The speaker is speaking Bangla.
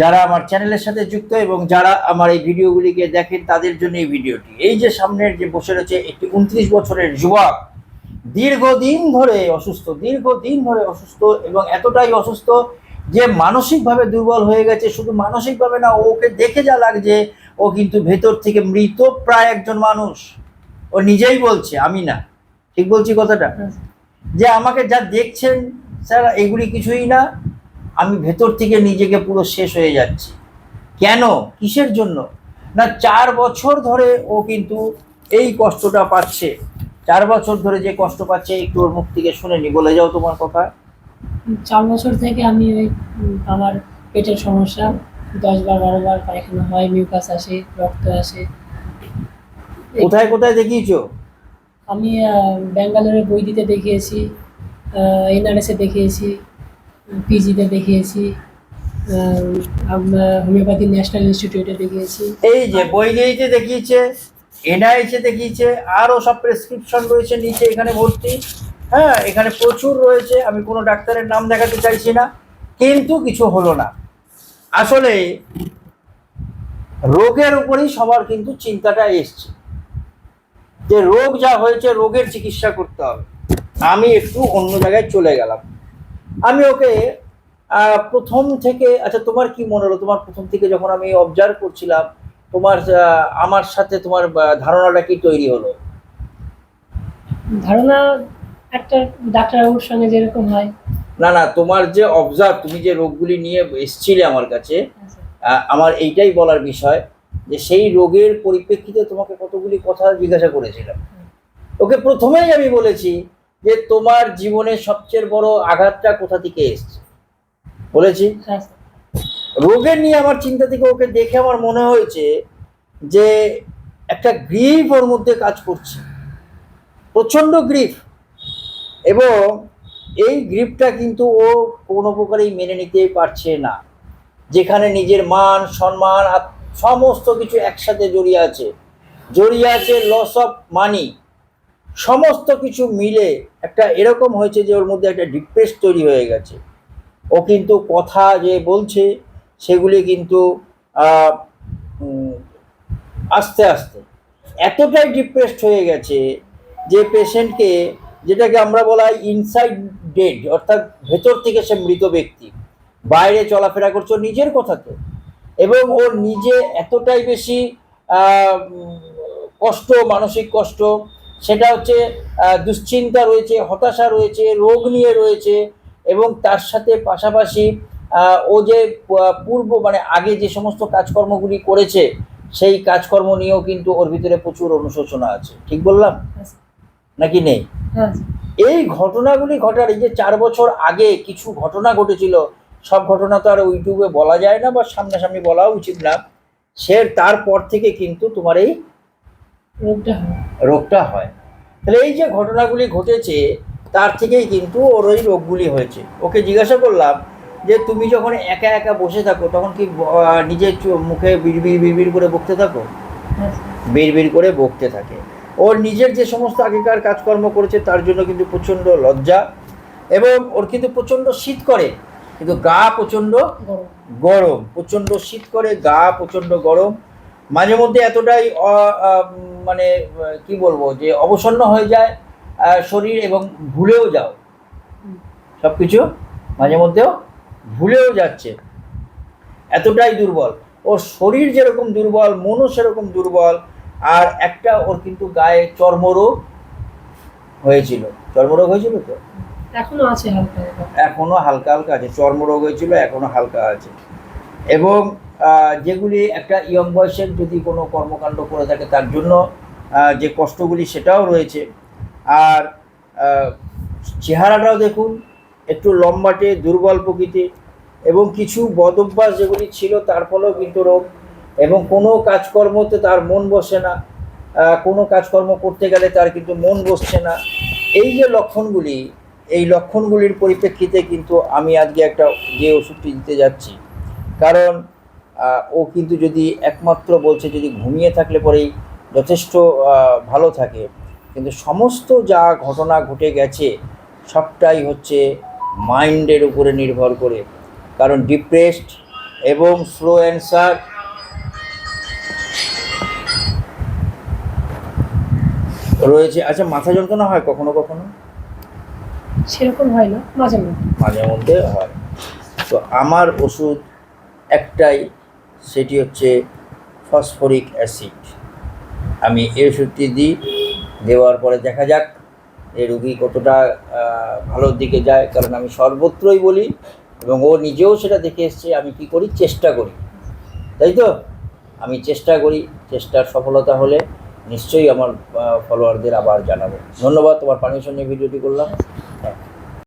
যারা আমার চ্যানেলের সাথে যুক্ত এবং যারা আমার এই ভিডিওগুলিকে দেখেন, তাদের জন্য এই ভিডিওটি। এই যে সামনের যে বসে রয়েছে একটি উনত্রিশ বছরের যুবক, দীর্ঘদিন ধরে অসুস্থ, দীর্ঘদিন ধরে অসুস্থ এবং এতটাই অসুস্থ যে মানসিকভাবে দুর্বল হয়ে গেছে। শুধু মানসিকভাবে না, ওকে দেখে যা লাগছে, ও কিন্তু ভেতর থেকে মৃত প্রায় একজন মানুষ। ও নিজেই বলছে, আমি না। ঠিক বলছি কথাটা? যে আমাকে যা দেখছেন, স্যার, এগুলি কিছুই না। আমি ভেতর থেকে নিজেকে পুরো শেষ হয়ে যাচ্ছি। কেন? কিসের জন্য? না চার বছর ধরে ও কিন্তু এই কষ্টটা পাচ্ছে। চার বছর ধরে যে কষ্ট পাচ্ছে একটু ওর মুখ থেকে শুনে নি। বলে যাও তোমার কথা। চার বছর থেকে আমি ওই আমার পেটের সমস্যা। দশ বার বারো বার পায়খানা হয় মিউকাস আসে রক্ত আসে। কোথায় কোথায় দেখিয়েছো? আমি ব্যাঙ্গালোরে বই দিতে দেখিয়েছি এনআরএসে দেখিয়েছি। পিজিতে দেখিয়েছি আমরা হোমিওপ্যাথি ন্যাশনাল ইনস্টিটিউটে দেখিয়েছি। এই যে বইগেইতে দেখিয়েছে এনআইসে দেখিয়েছে, আরও সব প্রেসক্রিপশন রয়েছে নিচে এখানে ভর্তি। হ্যাঁ এখানে প্রচুর রয়েছে, আমি কোনো ডাক্তারের নাম দেখাতে চাইছি না, কিন্তু কিছু হলো না। আসলে রোগের উপরেই সবার কিন্তু চিন্তাটা এসছে। যে রোগ যা হয়েছে, রোগের চিকিৎসা করতে হবে। আমি একটু অন্য জায়গায় চলে গেলাম। আমি ওকে প্রথম থেকে আচ্ছা তোমার কি মনে হলো? তোমার প্রথম থেকে যখন আমি অবজার্ভ করছিলাম তোমার আমার সাথে তোমার ধারণাটা কি তৈরি হলো? ধারণা একটা ডাক্তারবাবুর সঙ্গে যেরকম হয়। না না তোমার যে অবজার্ভ তুমি যে রোগগুলি নিয়ে এসছিলে আমার কাছে আমার এইটাই বলার বিষয় যে সেই রোগের পরিপ্রেক্ষিতে তোমাকে কতগুলি কথা জিজ্ঞাসা করেছিলাম। ওকে প্রথমেই আমি বলেছি যে তোমার জীবনের সবচেয়ে বড় আঘাতটা কোথা থেকে এসছে? বলেছি? হ্যাঁ রোগের নিয়ে আমার চিন্তা থেকে ওকে দেখে আমার মনে হয়েছে যে একটা গ্রিফ ওর মধ্যে কাজ করছে। প্রচণ্ড গ্রিফ। এবং এই গ্রিফটা কিন্তু ও কোনো প্রকারেই মেনে নিতে পারছে না। যেখানে নিজের মান সম্মান সমস্ত কিছু একসাথে জড়িয়ে আছে। জড়িয়ে আছে লস অফ মানি সমস্ত কিছু মিলে একটা এরকম হয়েছে যে ওর মধ্যে একটা ডিপ্রেস তৈরি হয়ে গেছে। ও কিন্তু কথা যে বলছে, সেগুলি কিন্তু আস্তে আস্তে এতটাই ডিপ্রেসড হয়ে গেছে যে পেশেন্টকে যেটাকে আমরা বলা ইনসাইড ডেড অর্থাৎ ভেতর থেকে সে মৃত ব্যক্তি। বাইরে চলাফেরা করছে নিজের কথাতে। এবং ওর নিজে এতটাই বেশি কষ্ট, মানসিক কষ্ট সেটা হচ্ছে দুশ্চিন্তা রয়েছে হতাশা রয়েছে রোগ নিয়ে রয়েছে এবং তার সাথে পাশাপাশি ও যে পূর্ব মানে আগে যে সমস্ত কাজকর্মগুলি করেছে সেই কাজকর্ম নিয়েও কিন্তু ওর ভিতরে প্রচুর অনুশোচনা আছে। ঠিক বললাম? নাকি নেই? হ্যাঁ এই ঘটনাগুলি ঘটার এই যে চার বছর আগে কিছু ঘটনা ঘটেছিল সব ঘটনা তো আর ইউটিউবে বলা যায় না বা সামনাসামনি বলা উচিত না। সে তারপর থেকে কিন্তু তোমার এই রোগটা রোগটা হয়। তাহলে এই যে ঘটনাগুলি ঘটেছে তার থেকেই কিন্তু ওর ওই রোগগুলি হয়েছে। ওকে জিজ্ঞাসা করলাম যে তুমি যখন একা একা বসে থাকো তখন কি নিজের মুখে বিড়বিড় বিড়বিড় করে বকতে থাকো। বিড়বিড় করে বকতে থাকে। ওর নিজের যে সমস্ত আগেকার কাজকর্ম করেছে তার জন্য কিন্তু প্রচণ্ড লজ্জা এবং ওর কিন্তু প্রচণ্ড শীত করে। কিন্তু গা প্রচণ্ড গরম। গরম। প্রচণ্ড শীত করে গা প্রচণ্ড গরম। মাঝে মধ্যে এতটাই মানে কি বলব যে অবসন্ন হয়ে যায় শরীর এবং ভুলেও যাও। সব কিছু মাঝে মধ্যেও ভুলেও যাচ্ছে। এতটাই দুর্বল। ওর শরীর যেরকম দুর্বল মনও সেরকম দুর্বল আর একটা ওর কিন্তু গায়ে চর্মরোগ হয়েছিল। চর্মরোগ হয়েছিল তো? এখনও আছে হালকা এখনও হালকা হালকা আছে। চর্মরোগ হয়েছিল এখনও হালকা আছে। এবং যেগুলি একটা ইয়ং বয়সের যদি কোনো কর্মকাণ্ড করে থাকে, তার জন্য যে কষ্টগুলি সেটাও রয়েছে। আর চেহারাটাও দেখুন, একটু লম্বাটে, দুর্বল প্রকৃতি এবং কিছু বদ অভ্যাস যেগুলি ছিল, তার ফলেও কিন্তু রোগ এবং কোনো কাজকর্মতে তার মন বসে না। কোনো কাজকর্ম করতে গেলে তার কিন্তু মন বসছে না। এই যে লক্ষণগুলি, এই লক্ষণগুলির পরিপ্রেক্ষিতে কিন্তু আমি আজকে একটা যে ওষুধটি দিতে যাচ্ছি। কারণ ও কিন্তু যদি একমাত্র বলছে যদি ঘুমিয়ে থাকলে পরেই যথেষ্ট ভালো থাকে। কিন্তু সমস্ত যা ঘটনা ঘটে গেছে সবটাই হচ্ছে মাইন্ডের উপরে নির্ভর করে। কারণ ডিপ্রেসড এবং স্লো অ্যান্সার রয়েছে। আচ্ছা মাথা যন্ত্রণা হয় কখনো কখনো? সেরকম হয় না মাঝে মধ্যে। মাঝে মধ্যে হয়। তো আমার ওষুধ একটাই সেটি হচ্ছে ফসফরিক অ্যাসিড। আমি এই ওষুধটি দিই, দেওয়ার পরে দেখা যাক এই রুগী কতটা ভালোর দিকে যায়, কারণ আমি সর্বত্রই বলি এবং ও নিজেও সেটা দেখে এসছে, আমি কি করি, চেষ্টা করি। তাই তো? আমি চেষ্টা করি, চেষ্টার সফলতা হলে নিশ্চয়ই আমার ফলোয়ারদের আবার জানাব। ধন্যবাদ, তোমার পারমিশন নিয়ে ভিডিওটি করলাম।